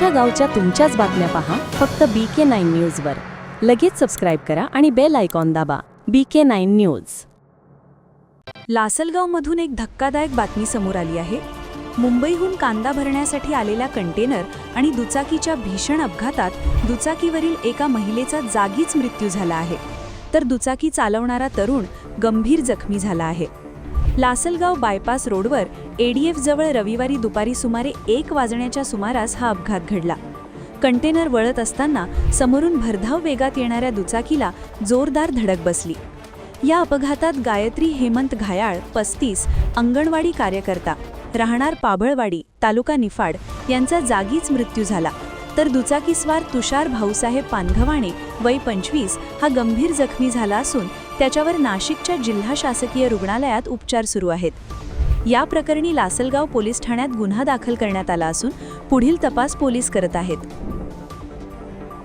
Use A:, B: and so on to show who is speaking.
A: तुमच्या गावच्या तुमच्याच बातम्या पहा फक्त बी के नाईन न्यूजवर लगेच सबस्क्राईब करा आणि बेल आयकॉन दाबा. बी के नाईन न्यूज
B: लासलगावमधून एक धक्कादायक बातमी समोर आली आहे. मुंबईहून कांदा भरण्यासाठी आलेल्या कंटेनर आणि दुचाकीच्या भीषण अपघातात दुचाकीवरील एका महिलेचा जागीच मृत्यू झाला आहे. तर दुचाकी चालवणारा तरुण गंभीर जखमी झाला आहे. लासलगाव बायपास रोडवर एडीएफ जवळ रविवारी दुपारी सुमारे एक वाजण्याच्या सुमारास हा अपघात घडला. कंटेनर वळत असताना समोरून भरधाव वेगात येणाऱ्या दुचाकीला जोरदार धडक बसली. या अपघातात गायत्री हेमंत घायाळ पस्तीस अंगणवाडी कार्यकर्ता राहणार पाबळवाडी तालुका निफाड यांचा जागीच मृत्यू झाला. तर दुचाकीस्वार तुषार भाऊसाहेब पानघवाणे वय पंचवीस हा गंभीर जखमी झाला असून त्याच्यावर नाशिकच्या जिल्हा शासकीय रुग्णालयात उपचार सुरू आहेत. या प्रकरणी लासलगाव पोलीस ठाण्यात गुन्हा दाखल करण्यात आला असून पुढील तपास पोलीस करत आहेत.